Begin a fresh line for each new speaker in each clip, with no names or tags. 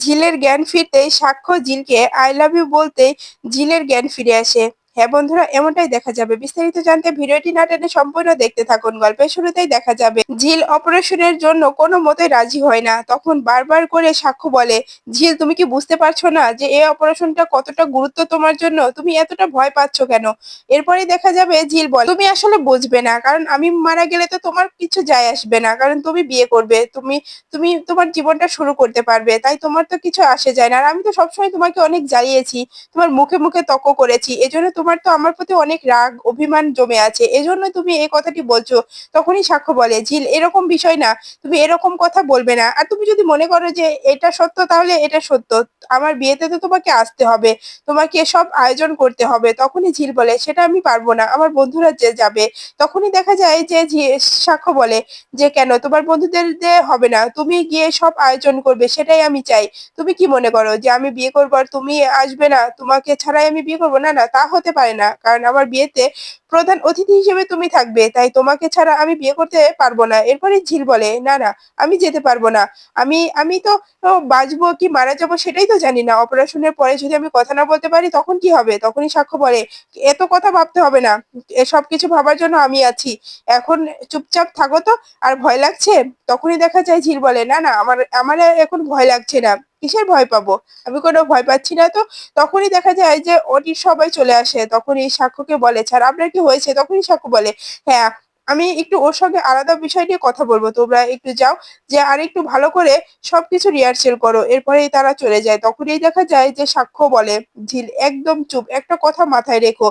ঝিলের জ্ঞান ফিরতেই সাক্ষ্য ঝিলকে আই লাভ ইউ বলতেই ঝিলের জ্ঞান ফিরে আসে। হ্যাঁ বন্ধুরা, এমনটাই দেখা যাবে। বিস্তারিত জানতে ভিডিওটি না টেনে সম্পূর্ণ দেখতে থাকুন। গল্পের শুরুতেই দেখা যাবে, ঝিল অপারেশনের জন্য কোনো মতে রাজি হয় না। তখন বারবার করে সাক্ষ্য বলে, ঝিল, তুমি কি বুঝতে পারছ না যে এই অপারেশনটা কতটা গুরুত্ব তোমার জন্য? তুমি এতটা ভয় পাচ্ছ কেন? এরপরেই দেখা যাবে, ঝিল বলে, তুমি আসলে বুঝবে না, কারণ আমি মারা গেলে তো তোমার কিছু যায় আসবে না। কারণ তুমি বিয়ে করবে, তুমি তুমি তোমার জীবনটা শুরু করতে পারবে, তাই তোমার তো কিছু আসে যায় না। আর আমি তো সবসময় তোমাকে অনেক জ্বালিয়েছি, তোমার মুখে মুখে তর্ক করেছি। এজন্য তোমার তো আমার প্রতি অনেক রাগ, অভিমান জমে আছে। এজন্য তুমি এই কথাটি বলছো। তখনই সাক্ষ্য বলে, ঝিল, এরকম বিষয় না। তুমি এরকম কথা বলবে না। আর তুমি যদি মনে করো যে এটা সত্য, তাহলে এটা সত্য। আমার বিয়েতে তো তোমাকে আসতে হবে। তোমাকে সব আয়োজন করতে হবে। তখনই ঝিল বলে, সেটা আমি পারব না। আমার বন্ধুরা যে যাবে। তখনই দেখা যায় যে সাক্ষ্য বলে যে, কেন? তোমার বন্ধুদের দিয়ে হবে না। তুমি গিয়ে সব আয়োজন করবে। সেটাই আমি চাই। তুমি কি মনে করো যে, আমি বিয়ে করব আর তুমি আসবে না? তোমাকে ছাড়াই আমি বিয়ে করব? না না, তা হতে পারে। না। কারণ আমার বিয়েতে প্রধান অতিথি হিসেবে তুমি থাকবে, তাই তোমাকে ছাড়া আমি বিয়ে করতে পারব না। এরপরে ঝিল বলে, না না, আমি যেতে পারব না। আমি আমি তো বাঁচবো কি মারা যাব সেটাই তো জানি না। অপারেশনের পরে যদি আমি কথা না বলতে পারি, তখন কি হবে? তখনই সাক্ষ্য বলে এত কথা ভাবতে হবে না। এসব কিছু ভাবার জন্য আমি আছি। এখন চুপচাপ থাকো তো, আর ভয় লাগছে? তখনই দেখা যায় ঝিল বলে, না না, আমার আমার এখন ভয় লাগছে না। কিসের ভয় পাবো? আমি কোনো ভয় পাচ্ছি না তো? তখনই দেখা যায় যে ওটির সবাই চলে আসে। তখনই সাক্ষ্যকে বলে, ছাড় আপনার কি হয়েছে তখনই সাক্ষ্য বলে হ্যাঁ আমি একটু ওর সঙ্গে আলাদা বিষয় নিয়ে কথা বলব। তোমরা একটু যাও, যে আর একটু ভালো করে সবকিছু রিহার্সেল করো, এরপরেই তারা চলে যায়। তখনই দেখা যায় যে সাক্ষ্য বলে, ঝিল একদম চুপ। একটা কথা মাথায় রেখো,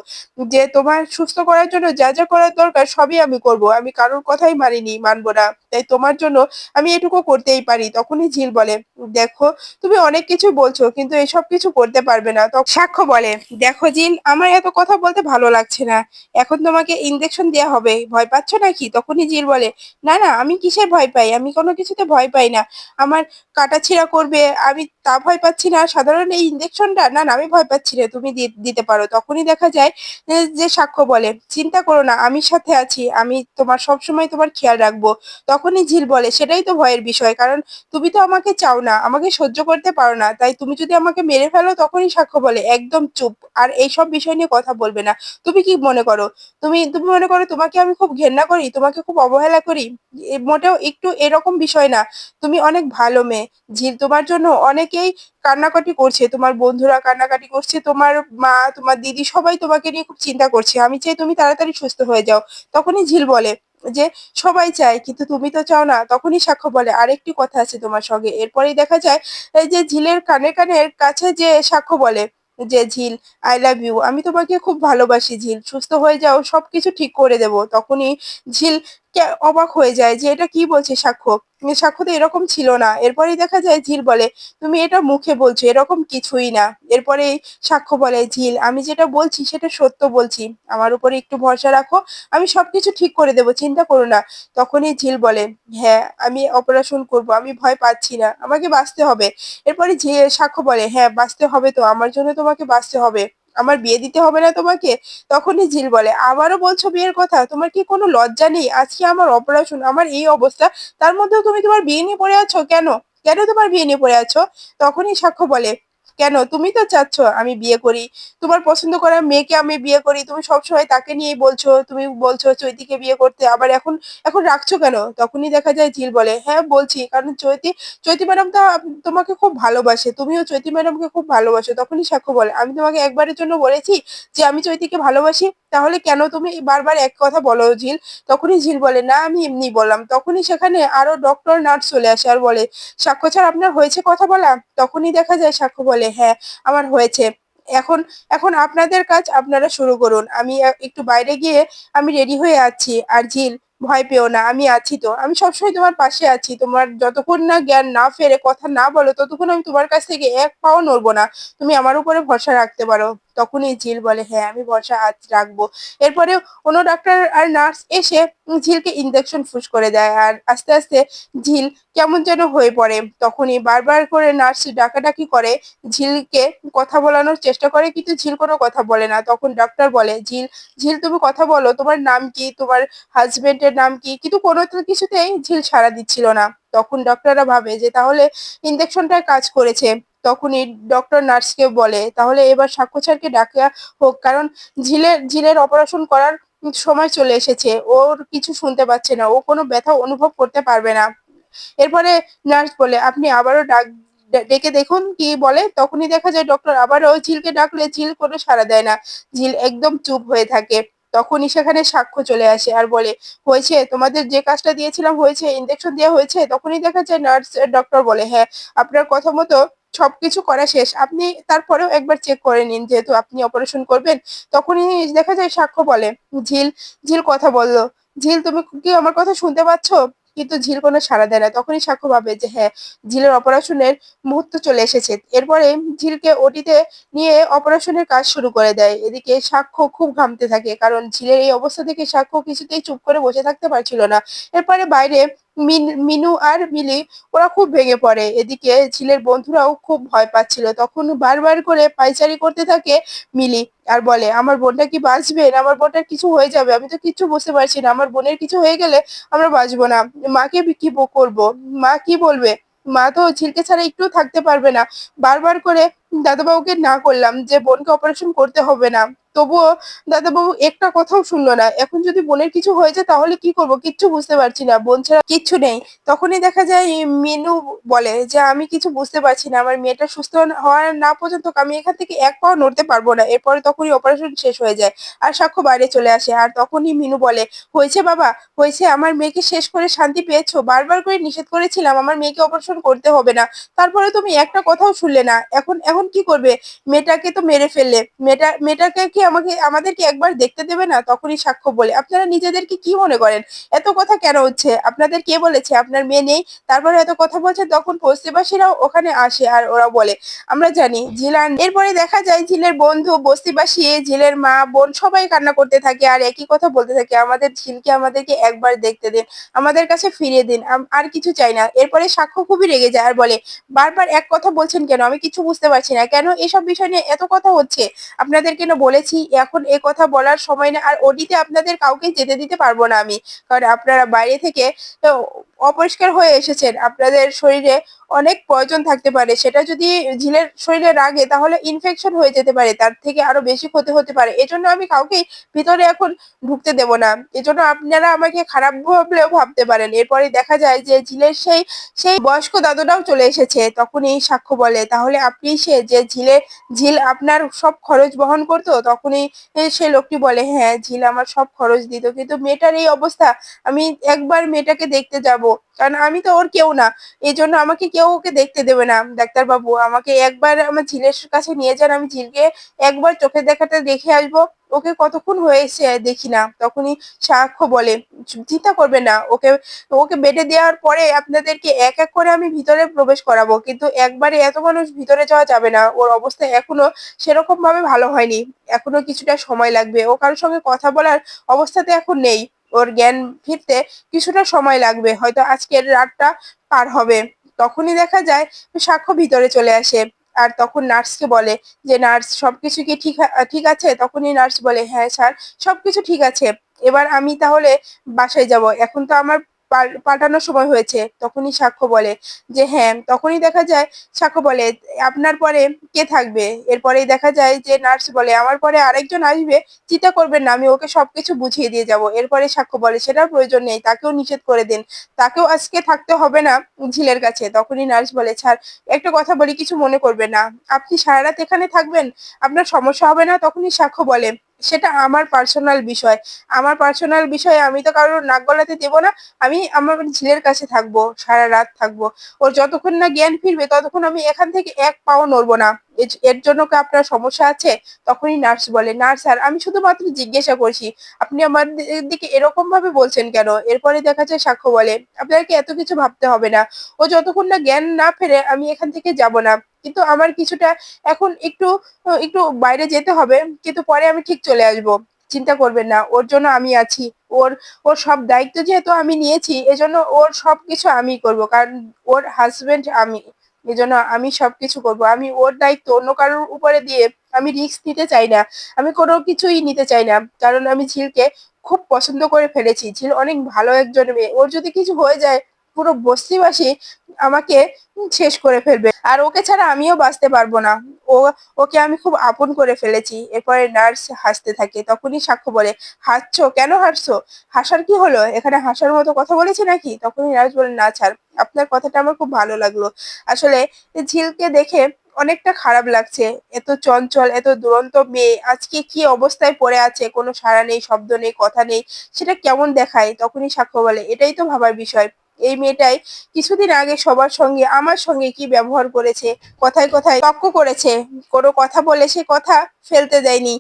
যে তোমার সুস্থ করার জন্য যা যা করার দরকার সবই আমি করব। আমি কারোর কথাই মানিনি, মানবো না। তাই তোমার জন্য আমি এটুকু করতেই পারি। তখনই ঝিল বলে, দেখো, তুমি অনেক কিছু বলছো, কিন্তু এসব কিছু করতে পারবে না। তখন সাক্ষ্য বলে, দেখো জিল আমার এত কথা বলতে ভালো লাগছে না। এখন তোমাকে ইনজেকশন দেওয়া হবে। ভয় পাচ্ছ নাকি? তখনই জিল বলে, না না, আমি কিসের ভয় পাই? আমি কোনো কিছুতে ভয় পাই না। আমার কাটাছিড়া করবে, আমি তা ভয় পাচ্ছি না। সাধারণ এই ইনজেকশনটা না না, আমি ভয় পাচ্ছি না, তুমি দিতে পারো। তখনই দেখা যায় যে সাক্ষ্য বলে, চিন্তা করো না, আমি সাথে আছি, আমি তোমার সব সময় তোমার খেয়াল রাখব। তখনই ঝিল বলে, সেটাই তো ভয়ের বিষয়, কারণ তুমি তো আমাকে চাও না, আমাকে সহ্য করতে পারো না। তাই তুমি যদি আমাকে মেরে ফেলো, তখনই সাক্ষ্য বলে, একদম চুপ। আর এইসব বিষয় নিয়ে কথা বলবে না। তুমি কি মনে করো? তুমি তুমি মনে করো তোমাকে আমি খুব ঘেন্না করি, তোমাকে খুব অবহেলা করি মোটেও একটু এরকম বিষয় না। তুমি অনেক ভালো মেয়ে, ঝিল তোমার জন্য অনেকেই কান্নাকাটি করছে, তোমার বন্ধুরা কান্নাকাটি করছে, তোমার মা, তোমার দিদি সবাই তোমাকে নিয়ে খুব চিন্তা করছে। আমি চাই তুমি তাড়াতাড়ি সুস্থ হয়ে যাও। তখনই ঝিল বলে যে, সবাই চায়, কিন্তু তুমি তো চাও না। তখনই সাক্ষ্য বলে, আরেকটি কথা আছে তোমার সঙ্গে। এরপরেই দেখা যায় যে ঝিলের কানে কানের কাছে যে সাক্ষ্য বলে যে ঝিল আই লাভ ইউ আমি তোমাকে খুব ভালোবাসি ঝিল, সুস্থ হয়ে যাও, সবকিছু ঠিক করে দেব। তখনই ঝিল অবাক হয়ে যায় যে এটা কি বলছে সাক্ষ্য? সাক্ষ্য তো এরকম ছিল না। এরপরেই দেখা যায় ঝিল বলে, তুমি এটা মুখে বলছো, এরকম কিছুই না। এরপরেই সাক্ষ্য বলে, ঝিল, আমি যেটা বলছি সেটা সত্য বলছি। আমার উপরে একটু ভরসা রাখো, আমি সবকিছু ঠিক করে দেবো, চিন্তা করো না। তখনই ঝিল বলে হ্যাঁ আমি অপারেশন করব, আমি ভয় পাচ্ছি না, আমাকে বাঁচতে হবে। এরপরে সাক্ষ্য বলে হ্যাঁ বাঁচতে হবে তো, আমার জন্য তোমাকে বাঁচতে হবে। আমার বিয়ে দিতে হবে না তোমাকে? তখনই ঝিল বলে, আবারও বলছো বিয়ের কথা? তোমার কি কোনো লজ্জা নেই? আজকে আমার অপারেশন আমার এই অবস্থা। তার মধ্যেও তুমি তোমার বিয়ে নিয়ে পড়ে আছো কেন? কেন তোমার বিয়ে নিয়ে পড়ে আছো? তখনই সাক্ষ্য বলে কেন? তুমি তো চাচ্ছ আমি বিয়ে করি। তোমার পছন্দ করা মেয়েকে আমি বিয়ে করি। তুমি সবসময় তাকে নিয়েই বলছো, তুমি বলছো চৈতিকে বিয়ে করতে। আবার এখন এখন রাখছো কেন? তখনই দেখা যায় ঝিল বলে। হ্যাঁ বলছি। কারণ চৈতি চৈতি ম্যাডাম তো তোমাকে খুব ভালোবাসে। তুমিও চৈতি ম্যাডামকে খুব ভালোবাসো। তখনই সাক্ষ্য বলে। আমি তোমাকে একবারের জন্য বলেছি যে আমি চৈতিকে ভালোবাসি। তাহলে কেন তুমি বারবার এক কথা বলো ঝিল? তখনই ঝিল বলে, না, আমি এমনি বললাম। তখনই সেখানে আরও ডক্টর নার্স চলে আসে আর বলে, সাক্ষ্য স্যার আপনার হয়েছে কথা বলা? তখনই দেখা যায় সাক্ষ্য বলে হ্যাঁ আমার হয়েছে। এখন এখন আপনাদের কাজ আপনারা শুরু করুন। আমি একটু বাইরে গিয়ে আমি রেডি হয়ে আছি। আর ঝিল, ভয় পেও না, আমি আছি তো। আমি সবসময় তোমার পাশে আছি। তোমার যতক্ষণ না জ্ঞান না ফেরে, কথা না বলো, ততক্ষণ আমি তোমার কাছ থেকে এক পাও নড়বো না। তুমি আমার উপরে ভরসা রাখতে পারো। তখনই ঝিল বলে হ্যাঁ আমি ভরসা আজ রাখব। এরপরে অন্য ডাক্তার আর নার্স এসে ঝিলকে ইঞ্জেকশন ফুস করে দেয় আর আস্তে আস্তে ঝিল কেমন যেন হয়ে পড়ে। তখনই বারবার করে নার্স ডাকাডাকি করে, ঝিলকে কথা বলানোর চেষ্টা করে কিন্তু ঝিল কোনো কথা বলে না। তখন ডাক্তার বলে, ঝিল ঝিল, তুমি কথা বলো, তোমার নাম কি? তোমার হাজবেন্ডের নাম কি? কিন্তু কোনো কিছুতেই ঝিল সাড়া দিচ্ছিল না। তখন ডক্টররা ভাবে যে তাহলে ইঞ্জেকশনটা কাজ করেছে। তখনই ডক্টর নার্সকে বলে, তাহলে এবার সাক্ষ্য স্যারকে ডাকা হোক, কারণ ঝিলের ঝিলের অপারেশন করার সময় চলে এসেছে, ওর কিছু শুনতে পাচ্ছে না, ও কোনো ব্যথা অনুভব করতে পারবে না। এরপরে নার্স বলে, আপনি আবারও ডাক, ডেকে দেখুন কি বলে। তখনই দেখা যায় ডক্টর আবারও ঝিলকে ডাকলে, ঝিল কোনো সাড়া দেয় না, ঝিল একদম চুপ হয়ে থাকে। তখনই সেখানে সাক্ষ্য চলে আসে আর বলে, হয়েছে, তোমাদের যে কাজটা দিয়েছিলাম হয়েছে ইঞ্জেকশন দেওয়া হয়েছে? তখনই দেখা যায় নার্স ডক্টর বলে হ্যাঁ আপনার কথা মতো সবকিছু করা শেষ। আপনি তারপরেও একবার চেক করে নিন, যেহেতু আপনি অপারেশন করবেন, তখনই দেখা যায় সাক্ষ্য বলে, ঝিল ঝিল কথা বলল। ঝিল, তুমি কি আমার কথা শুনতে পাচ্ছ? কিন্তু ঝিল কোনো সাড়া দেয় না। তখনই সাক্ষ্য ভাবে যে হ্যাঁ ঝিলের অপারেশনের মুহূর্ত চলে এসেছে। এরপরে ঝিলকে ওটিতে নিয়ে অপারেশনের কাজ শুরু করে দেয়। এদিকে সাক্ষ্য খুব ঘামতে থাকে, কারণ ঝিলের এই অবস্থা থেকে সাক্ষ্য কিছুতেই চুপ করে বসে থাকতে পারছিল না। এরপরে বাইরে মিন- আর মিলি, ওরা খুব ভেঙে পড়ে। এদিকে ঝিলের বন্ধুরাও খুব ভয় পাচ্ছিল। তখন বারবার করে পাইচারি করতে থাকে মিলি আর বলে, আমার বোনটা কি বাঁচবে আমার বোনটার কিছু হয়ে যাবে? আমি তো কিচ্ছু বুঝতে পারছি না। আমার বোনের কিছু হয়ে গেলে আমরা বাঁচবো না। মাকে কি করব? মা কি বলবে? মা তো ঝিলকে ছাড়া একটু থাকতে পারবে না। বারবার করে দাদাবাবুকে না করলাম যে বোনকে অপারেশন করতে হবে না। তবুও দাদাবাবু একটা কথাও শুনলো না। এখন যদি বোনের কিছু হয়ে যায় তাহলে কি করব? কিচ্ছু বুঝতে পারছি না। বোন ছাড়া কিচ্ছু নেই। তখনই দেখা যায় মিনু বলে যে, আমি কিছু বুঝতে পারছি না। আমার মেয়েটা সুস্থ হওয়ার না পর্যন্ত আমি এখান থেকে এক পাও নড়তে পারব না। এরপরে তখনই অপারেশন শেষ হয়ে যায় আর সাক্ষ্য বাইরে চলে আসে। আর তখনই মিনু বলে, হয়েছে বাবা, হয়েছে। আমার মেয়েকে শেষ করে শান্তি পেয়েছ। বারবার করে নিষেধ করেছিলাম আমার মেয়েকে অপারেশন করতে হবে না। তারপরে তুমি একটা কথাও শুনলে না। এখন এখন কি করবে? মেয়েটাকে তো মেরে ফেললে। মেয়েটা, মেয়েটাকে কি আমাকে, আমাদেরকে একবার দেখতে দেবে না? তখনই সাক্ষ্য বলে। আপনারা নিজেদেরকে কি মনে করেন? এত কথা কেন হচ্ছে? আপনাদের কে বলেছে? আপনার মেয়ে নেই? তারপরে এত কথা বলছে, তখন বস্তিবাসীরাও ওখানে আসে আর ওরা বলে। আমরা জানি, ঝিলান, এরপরে দেখা যায় ঝিলের বন্ধু বস্তিবাসী ঝিলের মা, বোন সবাই কান্না করতে থাকে আর একই কথা বলতে থাকে। আমাদের ঝিলকে আমাদেরকে একবার দেখতে দিন। আমাদের কাছে ফিরিয়ে দিন। আর কিছু চাই না। এরপরে সাক্ষ্য খুবই রেগে যায় আর বলে, বারবার এক কথা বলছেন কেন? আমি কিছু বুঝতে পারছি না। কেন? এসব বিষয় নিয়ে এত কথা হচ্ছে। আপনাদের কেন বলেছি? এখন এ কথা বলার সময় না। আর ওডিতে আপনাদের কাউকে যেতে দিতে পারব না আমি। কারণ আপনারা বাইরে থেকে অপরিষ্কার হয়ে এসেছেন। আপনাদের শরীরে অনেক প্রয়োজন থাকতে পারে। সেটা যদি ঝিলের শরীরে লাগে তাহলে ইনফেকশন হয়ে যেতে পারে। তার থেকে আরও বেশি ক্ষতি হতে পারে। এজন্য আমি কাউকেই ভিতরে এখন ঢুকতে দেব না। এজন্য আপনারা আমাকে খারাপ ভাবলেও ভাবতে পারেন। এরপরে দেখা যায় যে ঝিলের সেই সেই বয়স্ক দাদুটাও চলে এসেছে। তখনই সাক্ষ্য বলে, তাহলে আপনি সে, যে ঝিলে, ঝিল আপনার সব খরচ বহন করতো, তখনই সে লোকটি বলে হ্যাঁ ঝিল আমার সব খরচ দিত। কিন্তু মেয়েটার এই অবস্থা, আমি একবার মেয়েটাকে দেখতে যাব। কারণ আমি তো ওর কেউ না। এই জন্য আমাকে কেউ ওকে দেখতে দেবে না। ডাক্তার বাবু আমাকে একবার আমার ঝিলের কাছে নিয়ে যান। আমি ঝিলকে একবার চোখে দেখাতে দেখে আসব। ওকে কতক্ষণ হয়েছে দেখি না। তখনই সাক্ষ্য বলে, চিন্তা করবে না। ওকে ওকে বেডে দেওয়ার পরে আপনাদেরকে এক এক করে আমি ভিতরে প্রবেশ করাবো। কিন্তু একবারে এত মানুষ ভিতরে যাওয়া যাবে না। ওর অবস্থা এখনও সেরকম ভাবে ভালো হয়নি। এখনও কিছুটা সময় লাগবে। ও কারোর সঙ্গে কথা বলার অবস্থাতে এখন নেই। ওর জ্ঞান ফিরতে কিছুটা সময় লাগবে। হয়তো আজকের রাতটা পার হবে। তখনই দেখা যায় সাক্ষ্য ভিতরে চলে আসে। আর তখন নার্সকে বলে যে, নার্স, সবকিছু কি ঠিক ঠিক আছে? তখনই নার্স বলে হ্যাঁ স্যার, সবকিছু ঠিক আছে। এবার আমি তাহলে বাসায় যাব। এখন তো আমার পাল্টানোর সময় হয়েছে, তখনই সাক্ষ্য বলে। যে হ্যাঁ তখনই দেখা যায়, সাক্ষ্য বলে, আপনার পরে কে থাকবে? এরপরেই দেখা যায় যে নার্স বলে, আমার পরে আরেকজন আসবে, চিন্তা করবেন না, আমি ওকে সবকিছু বুঝিয়ে দিয়ে যাব। এরপরে সাক্ষ্য বলে, সেটার প্রয়োজন নেই, তাকেও নিষেধ করে দিন। তাকেও আজকে থাকতে হবে না ঝিলের কাছে। তখনই নার্স বলে ছাড় একটা কথা বলি, কিছু মনে করবে না। আপনি সারা রাত এখানে থাকবেন, আপনার সমস্যা হবে না? তখনই সাক্ষ্য বলে সেটা আমার পার্সোনাল বিষয়। আমার পার্সোনাল বিষয়ে, আমি তো কারোর নাক গলাতে দেবো না, আমি আমার ঝিলের কাছে থাকব, সারা রাত থাকব। ওর যতক্ষণ না জ্ঞান ফিরবে, ততক্ষণ আমি এখান থেকে এক পাও নড়বো না। এর- জন্য কি আপনার সমস্যা আছে? তখনই নার্স বলে নার্স স্যার, আমি শুধুমাত্র জিজ্ঞাসা করছি, আপনি আমার দিকে এরকম ভাবে বলছেন কেন? এরপরে দেখা যায় সাক্ষ্য বলে, আপনাকে এত কিছু ভাবতে হবে না। ও যতক্ষণ না জ্ঞান না ফেরে, আমি এখান থেকে যাব না। কিন্তু আমার কিছুটা এখন একটু একটু বাইরে যেতে হবে, কিন্তু পরে আমি ঠিক চলে আসব। চিন্তা করবেন না, ওর জন্য আমি আছি। ওর ওর সব দায়িত্ব যেহেতু আমি নিয়েছি, এজন্য ওর সব কিছু আমি করব। কারণ ওর হাজবেন্ড আমি, এজন্য আমি সবকিছু করব। আমি ওর দায়িত্ব অন্য কারোর উপরে দিয়ে আমি রিস্ক নিতে চাই না। আমি কোনো কিছুই নিতে চাই না। কারণ আমি ঝিলকে খুব পছন্দ করে ফেলেছি। ঝিল অনেক ভালো একজন মেয়ে। ওর যদি কিছু হয়ে যায় পুরো বস্তিবাসী আমাকে শেষ করে ফেলবে। আর ওকে ছাড়া আমিও বাঁচতে পারব না। ও, ওকে আমি খুব আপন করে ফেলেছি। এরপরে নার্স হাসতে থাকে, তখনই সাক্ষ্য বলে, হাসছো? কেন হাসছো? হাসার কি হলো? এখানে হাসার মতো কথা বলেছে নাকি? তখনই নার্স বলে, না ছাড়, আপনার কথাটা আমার খুব ভালো লাগল। আসলে ঝিলকে দেখে অনেকটা খারাপ লাগছে। এত চঞ্চল, এত দুরন্ত মেয়ে, আজকে কি অবস্থায় পড়ে আছে? কোনো সাড়া নেই, শব্দ নেই, কথা নেই, সেটা কেমন দেখায়? তখনই সাক্ষ্য বলে, এটাই তো ভাবার বিষয়। এই মেয়েটাই কিছুদিন আগে সবার সঙ্গে, আমার সঙ্গে কি ব্যবহার করেছে, কথায় কথায় তক্ক করেছে, কোনো কথা বলে সে কথা ফেলতে দেয়নি।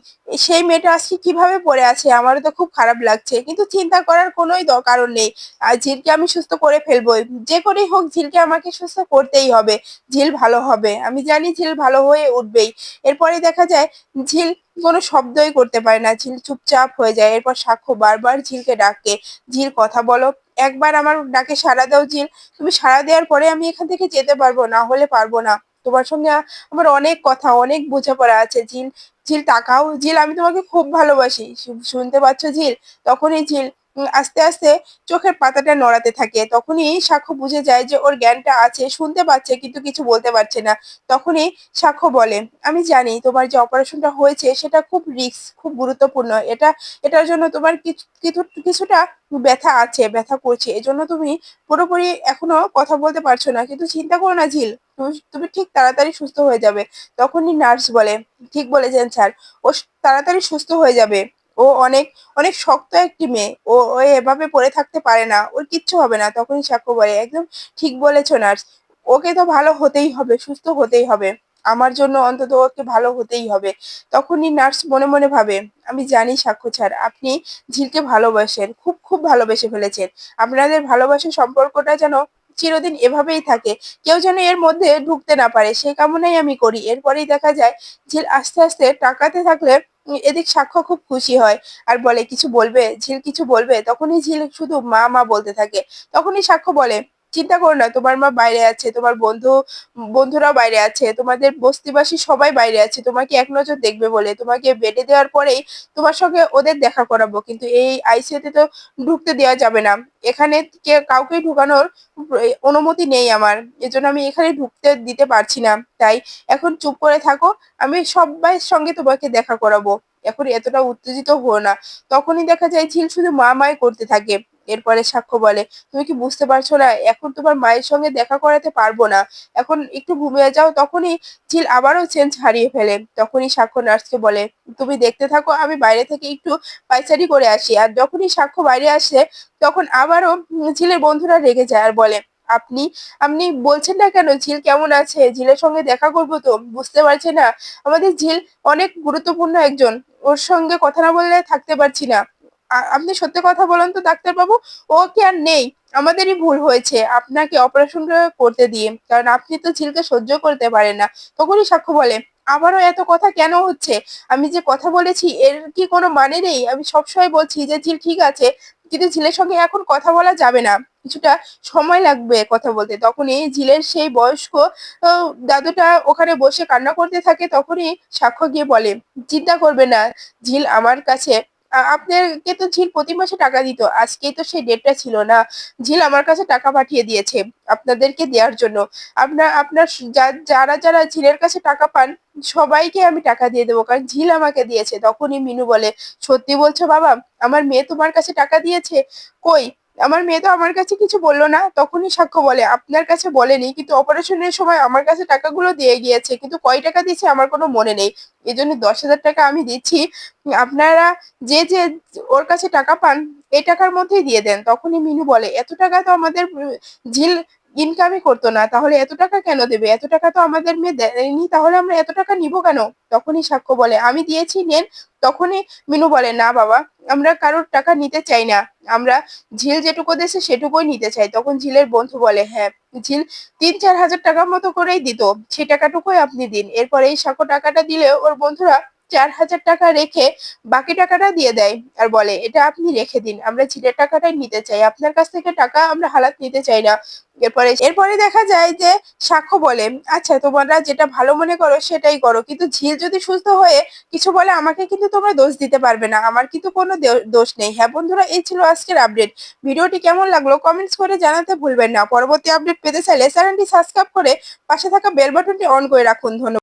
সেই মেয়েটা আজকে কীভাবে পড়ে আছে আমারও তো খুব খারাপ লাগছে, কিন্তু চিন্তা করার কোনোই কারণ নেই। আর ঝিলকে আমি সুস্থ করে ফেলবোই, যে করেই হোক ঝিলকে আমাকে সুস্থ করতেই হবে, ঝিল ভালো হবে। আমি জানি ঝিল ভালো হয়ে উঠবেই। এরপরে দেখা যায় ঝিল কোনো শব্দই করতে পারে না, ঝিল চুপচাপ হয়ে যায়, এরপর সাক্ষ্য বারবার ঝিলকে ডাকে, ঝিল কথা বলো একবার আমার ডাকে সাড়া দাও ঝিল তুমি সাড়া দেওয়ার পরে আমি এখান থেকে যেতে পারব না, হলে পারব না। তোমার সঙ্গে আমার অনেক কথা, অনেক বোঝাপড়া আছে ঝিল ঝিল তাকাও। ঝিল আমি তোমাকে খুব ভালোবাসি। শুনতে পাচ্ছ ঝিল তখনই ঝিল আস্তে আস্তে চোখের পাতাটা নড়াতে থাকে। তখনই সাক্ষ্য বুঝে যায় যে ওর জ্ঞানটা আছে, শুনতে পাচ্ছে কিন্তু কিছু বলতে পারছে না। তখনই সাক্ষ্য বলে, আমি জানি তোমার যে অপারেশনটা হয়েছে সেটা খুব রিস্ক, খুব গুরুত্বপূর্ণ। এটা, এটার জন্য তোমার কিছু, কিছু- কিছুটা ব্যথা আছে, ব্যথা করছে। এজন্য তুমি পুরোপুরি এখনও কথা বলতে পারছ না। কিন্তু চিন্তা করো না ঝিল, তুমি ঠিক তাড়াতাড়ি সুস্থ হয়ে যাবে। তখনই নার্স বলে, ঠিক বলেছেন স্যার, ও তাড়াতাড়ি সুস্থ হয়ে যাবে। ও অনেক অনেক শক্ত একটি মেয়ে। ও ও এভাবে পড়ে থাকতে পারে না। ওর কিচ্ছু হবে না, তখনই সাক্ষ্য বলে, একদম ঠিক বলেছ, নার্স। ওকে তো ভালো হতেই হবে, সুস্থ হতেই হবে। আমার জন্য অন্তত ওকে ভালো হতেই হবে। তখনই নার্স মনে মনে ভাবে, আমি জানি সাক্ষ্য স্যার আপনি ঝিলকে ভালোবাসেন, খুব খুব ভালোবেসে ফেলেছেন। আপনাদের ভালোবাসার সম্পর্কটা যেন চিরদিন এভাবেই থাকে। কেউ যেন এর মধ্যে ঢুকতে না পারে, সে কামনাই আমি করি। এরপরেই দেখা যায়, ঝিল আস্তে আস্তে টাকাতে থাকলে এদিক সাক্ষ্য খুব খুশি হয় আর বলে, কিছু বলবে? ঝিল কিছু বলবে? তখনই ঝিল শুধু মা মা বলতে থাকে। তখনই সাক্ষ্য বলে চিন্তা করো না, তোমার মা বাইরে আছে, তোমার বন্ধু, বন্ধুরাও বাইরে আছে, তোমাদের বস্তিবাসী সবাই বাইরে আছে, তোমাকে এক নজর দেখবে বলে, তোমাকে বেডে দেওয়ার পরেই তোমার সঙ্গে ওদের দেখা করাবো, কিন্তু এই আইসিইউতে তো ঢুকতে দেওয়া যাবে না। এখানে কাউকে ঢুকানোর অনুমতি নেই আমার, এজন্য আমি এখানে ঢুকতে দিতে পারছি না। তাই এখন চুপ করে থাকো, আমি সবাইয়ের সঙ্গে তোমাকে দেখা করাবো। এখন এতটা উত্তেজিত হো না। তখনই দেখা যায় ঝিল শুধু মা মাই করতে থাকে। এরপরে সাক্ষ্য বলে, তুমি কি বুঝতে পারছ না? এখন তোমার মায়ের সঙ্গে দেখা করাতে পারব না। এখন একটু ঘুমিয়ে যাও, তখনই ঝিল আবারও চেঞ্জ হারিয়ে ফেলে। তখনই সাক্ষ্য নার্সকে বলে, তুমি দেখতে থাকো, আমি বাইরে থেকে একটু পাইচারি করে আসি। আর যখনই সাক্ষ্য বাইরে আসে, তখন আবারও ঝিলের বন্ধুরা রেগে যায় আর বলে, আপনি আপনি বলছেন না কেন? ঝিল কেমন আছে? ঝিলের সঙ্গে দেখা করব তো? বুঝতে পারছে না। আমাদের ঝিল অনেক গুরুত্বপূর্ণ একজন। ওর সঙ্গে কথা না বললে থাকতে পারছি না। আপনি সত্যি কথা বলুন তো ডাক্তার বাবু ও কি আর নেই? আমাদেরই ভুল হয়েছে। আপনাকে অপারেশন করতে দিয়ে। কারণ আপনি তো ঝিলকে সহ্য করতে পারেন না। তখনই সাক্ষ্য বলে, আবারও এত কথা কেন হচ্ছে? আমি যে কথা বলেছি, এর কি কোনো মানে নেই? আমি সবসময় বলছি যে ঝিল ঠিক আছে, কিন্তু ঝিলের সঙ্গে এখন কথা বলা যাবে না। কিছুটা সময় লাগবে কথা বলতে। তখনই ঝিলের সেই বয়স্ক দাদুটা ওখানে বসে কান্না করতে থাকে। তখনই সাক্ষ্য গিয়ে বলে, চিন্তা করবে না, ঝিল আমার কাছে আপনাকে তো ঝিল প্রতি মাসে টাকা দিত। আজকেই তো সেই ডেটটা ছিল না। ঝিল আমার কাছে টাকা পাঠিয়ে দিয়েছে আপনাদেরকে দেওয়ার জন্য। আপনার আপনার যারা যারা ঝিলের কাছে টাকা পান, সবাইকে আমি টাকা দিয়ে দেবো। কারণ ঝিল আমাকে দিয়েছে, তখনই মিনু বলে, সত্যি বলছো বাবা, আমার মেয়ে তোমার কাছে টাকা দিয়েছে? কই? আমার মেয়ে তো আমার কাছে কিছু বলল না, তখনই সাক্ষ্য বলে। আপনার কাছে বলেনি, কিন্তু অপারেশনের সময় আমার কাছে টাকাগুলো দিয়ে গিয়েছে, কিন্তু কয় টাকা দিয়েছে আমার কোনো মনে নেই। এই জন্য দশ হাজার টাকা আমি দিচ্ছি। আপনারা যে যে ওর কাছে টাকা পান, এই টাকার মধ্যেই দিয়ে দেন। তখনই মিনু বলে, এত টাকা তো আমাদের ঝিল ইনকামই করতো না, তাহলে এত টাকা কেন দেবে? এত টাকা তো আমাদের মেয়ে দেয়নি, তাহলে আমরা এত টাকা নিব কেন? তখনই সাক্ষ্য বলে, আমি দিয়েছি, নেন। তখনই মিনু বলে, না বাবা, আমরা কারোর টাকা নিতে চাই না। আমরা ঝিল যেটুকু দেশে সেটুকুই নিতে চাই। তখন ঝিলের বন্ধু বলে হ্যাঁ ঝিল তিন চার হাজার টাকার মতো করেই দিত, সে টাকাটুকুই আপনি দিন। এরপরে এই সাক্ষ্য টাকাটা দিলে ওর বন্ধুরা চার হাজার টাকা রেখে বাকি টাকাটা দিয়ে দেয় আর বলে, এটা আপনি রেখে দিন, আমরা ঝিলের টাকাটাই নিতে চাই, আপনার কাছ থেকে টাকা আমরা হালাত নিতে চাই না। এরপরে এরপরে দেখা যায় যে সাক্ষ্য বলে আচ্ছা তোমরা যেটা ভালো মনে করো সেটাই করো, কিন্তু ঝিল যদি সুস্থ হয়ে কিছু বলে, আমাকে কিন্তু তোমরা দোষ দিতে পারবে না, আমার কিন্তু কোনো দোষ নেই। হ্যাঁ বন্ধুরা, এই ছিল আজকের আপডেট। ভিডিওটি কেমন লাগল কমেন্টস করে জানাতে ভুলবেন না। পরবর্তী আপডেট পেতে চাইলে চ্যানেলটি সাবস্ক্রাইব করে পাশে থাকা বেল বাটনটি অন করে রাখুন। ধন্যবাদ।